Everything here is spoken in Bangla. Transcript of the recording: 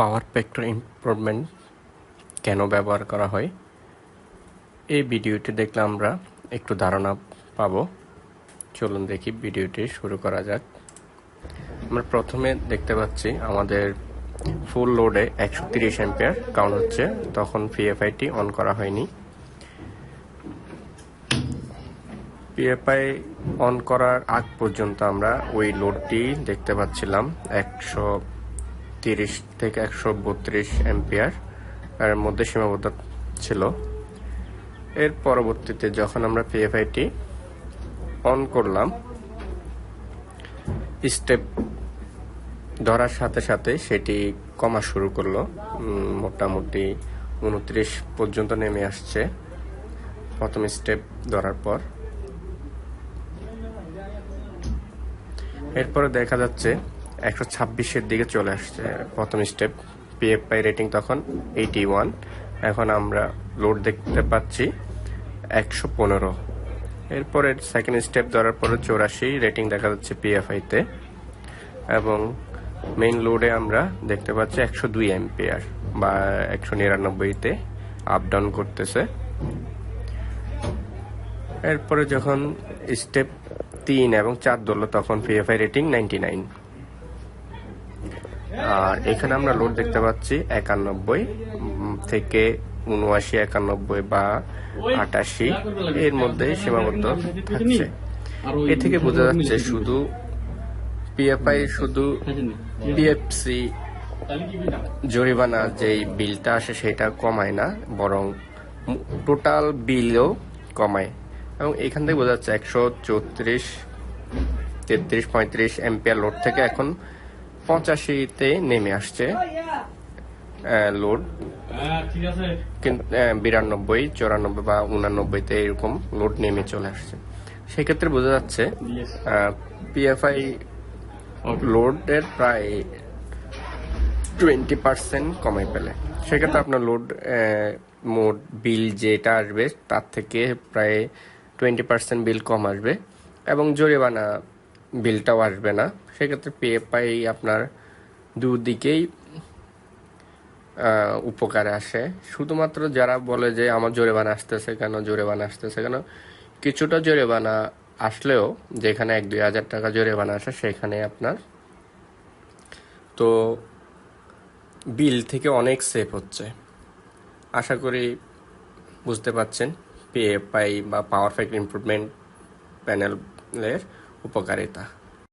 পাওয়ার ফ্যাক্টর ইমপ্রুভমেন্ট কেন ব্যবহার করা হয়, এই ভিডিওটি দেখলে আমরা একটু ধারণা পাবো। চলুন দেখি ভিডিওটি শুরু করা যাক। আমরা প্রথমে দেখতে পাচ্ছি আমাদের ফুল লোডে একশো তিরিশ অ্যাম্পিয়ার কাউন্ট হচ্ছে, তখন পিএফআইটি অন করা হয়নি। পিএফআই অন করার আগ পর্যন্ত আমরা ওই লোডটি দেখতে পাচ্ছিলাম একশো তিরিশ থেকে একশো বত্রিশ অ্যাম্পিয়ার, এর মধ্যে সীমাবদ্ধ ছিল। এর পরবর্তীতে যখন আমরা পিএফআইটি অন করলাম স্টেপ ধরার সাথে সাথে সেটি কমা শুরু করল। মোটামুটি উনত্রিশ পর্যন্ত নেমে আসছে প্রথম স্টেপ ধরার পর। এরপরে দেখা যাচ্ছে একশো ছাব্বিশের দিকে চলে আসছে। প্রথম স্টেপ পিএফআই রেটিং তখন এইটি ওয়ান এখন আমরা লোড দেখতে পাচ্ছি একশো পনেরো। এরপরে সেকেন্ড স্টেপ ধরার পরে চৌরাশি রেটিং দেখা যাচ্ছে পিএফআইতে এবং মেইন লোডে আমরা দেখতে পাচ্ছি একশো দুই এম্পিয়ার বা একশো নিরানব্বইতে আপ ডাউন করতেছে। এরপরে যখন স্টেপ তিন এবং চার ধরলো, তখন পিএফআই রেটিং নাইনটি নাইন আর এখানে আমরা লোড দেখতে পাচ্ছি একানব্বই থেকে উনআশি, একানব্বই বা আটাশি। এর মধ্যে সীমাবদ্ধ থাকছে। এ থেকে বোঝা যাচ্ছে শুধু পিএফআই শুধু পিএফসি জরিমানা যেই বিলটা আসে সেটা কমায় না, বরং টোটাল বিলও কমায়। এবং এখান থেকে বোঝা যাচ্ছে একশো চৌত্রিশ, তেত্রিশ, পঁয়ত্রিশ এম্পিয়ার লোড থেকে এখন পঁচাশিতে নেমে আসছে। লোড কিন্তু বিরানব্বই চৌরানব্বই বা উনানব্বইতে এরকম লোড নেমে চলে আসছে। সেক্ষেত্রে বোঝা যাচ্ছে পিএফআই লোডের প্রায় টোয়েন্টি পার্সেন্ট কমে পেলে। সেক্ষেত্রে আপনার লোড মোট বিল যেটা আসবে তার থেকে প্রায় টোয়েন্টি পার্সেন্ট বিল কম আসবে। এবং জরিমানা বিলটাও আসবে না। সেক্ষেত্রে পে পাই আপনার দুদিকেই উপকারে আসে। শুধুমাত্র যারা বলে যে আমার জরিমানা আসতেছে কেন, জরিমানা আসতেছে কেন, কিছুটা জরিমানা আসলেও যেখানে এক দুই হাজার টাকা জরিমানা আসে সেখানে আপনার। তো বিল থেকে অনেক সেভ হচ্ছে। আশা করি বুঝতে পাচ্ছেন পিএফআই বা পাওয়ার ফ্যাক্ট ইমপ্রুভমেন্ট প্যানেলের o pra careta.